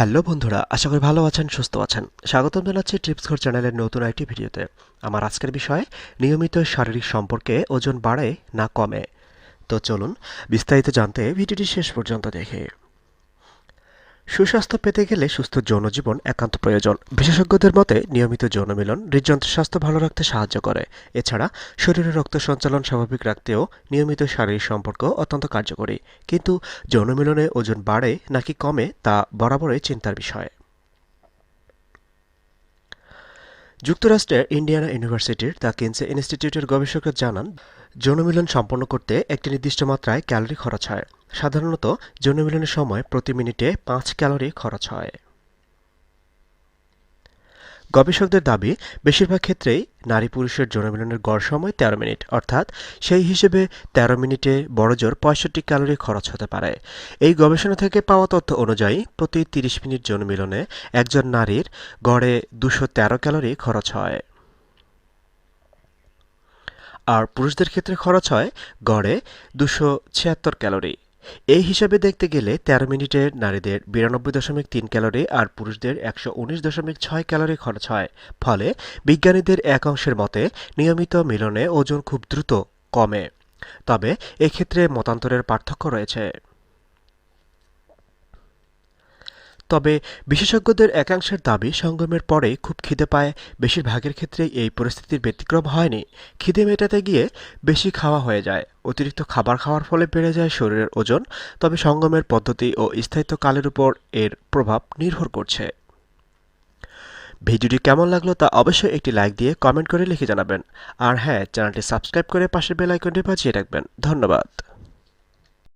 Hello বন্ধুরা, আশা করি ভালো আছেন, সুস্থ আছেন। স্বাগতম জানাচ্ছি ট্রিপস ঘর চ্যানেলের নতুন আইটি ভিডিওতে। আমার আজকের বিষয়, নিয়মিত শারীরিক সম্পর্কে ওজন বাড়ে না কমে? তো চলুন বিস্তারিত জানতে ভিডিওটি শেষ পর্যন্ত দেখে। সুস্বাস্থ্য পেতে গেলে সুস্থ যৌনজীবন একান্ত প্রয়োজন। বিশেষজ্ঞদের মতে, নিয়মিত যৌন মিলন হৃদযন্ত্রের স্বাস্থ্য ভালো রাখতে সাহায্য করে। এছাড়া, শরীরে রক্ত সঞ্চালন স্বাভাবিক রাখতেও নিয়মিত শারীরিক সম্পর্ক অত্যন্ত কার্যকরী। কিন্তু যৌন মিলনে ওজন বাড়ে নাকি কমে তা বরাবরই চিন্তার বিষয়। যুক্তরাষ্ট্রের ইন্ডিয়ানা ইউনিভার্সিটির দ্য কিনসে ইনস্টিটিউটের গবেষকরা জানান, যৌনমিলন সম্পন্ন করতে একটি নির্দিষ্ট মাত্রায় ক্যালোরি খরচ হয়। সাধারণত যৌনমিলনের সময় প্রতি মিনিটে পাঁচ ক্যালোরি খরচ হয়। গবেষকদের দাবি, বেশিরভাগ ক্ষেত্রেই নারী পুরুষের যৌনমিলনের গড় সময় তেরো মিনিট, অর্থাৎ সেই হিসেবে তেরো মিনিটে বড়জোর পঁয়ষট্টি ক্যালোরি খরচ হতে পারে। এই গবেষণা থেকে পাওয়া তথ্য অনুযায়ী, প্রতি তিরিশ মিনিট যৌনমিলনে একজন নারীর গড়ে দুশো তেরো ক্যালোরি খরচ হয়। আর পুরুষদের ক্ষেত্রে খরচ হয় গড়ে দুশো ছিয়াত্তর ক্যালোরি। এই হিসাবে দেখতে গেলে তেরো মিনিটে নারীদের বিরানব্বই দশমিক তিন ক্যালোরি আর পুরুষদের একশো উনিশ দশমিক ছয় ক্যালোরি খরচ হয়। ফলে বিজ্ঞানীদের এক অংশের মতে, নিয়মিত মিলনে ওজন খুব দ্রুত কমে। তবে এক্ষেত্রে মতান্তরের পার্থক্য রয়েছে। তবে বিশেষজ্ঞদের একাংশের দাবি, সঙ্গমের পরেই খুব খিদে পায়। বেশিরভাগের ক্ষেত্রেই এই পরিস্থিতির ব্যতিক্রম হয়নি। খিদে মেটাতে গিয়ে বেশি খাওয়া হয়ে যায়। অতিরিক্ত খাবার খাওয়ার ফলে বেড়ে যায় শরীরের ওজন, তবে সঙ্গমের পদ্ধতি ও স্থায়িত্বকালের উপর এর প্রভাব নির্ভর করছে। ভিডিওটি কেমন লাগল তা অবশ্যই একটি লাইক দিয়ে কমেন্ট করে লিখে জানাবেন। আর হ্যাঁ চ্যানেলটি সাবস্ক্রাইব করে পাশের বেল আইকনটি বাজিয়ে রাখবেন। ধন্যবাদ।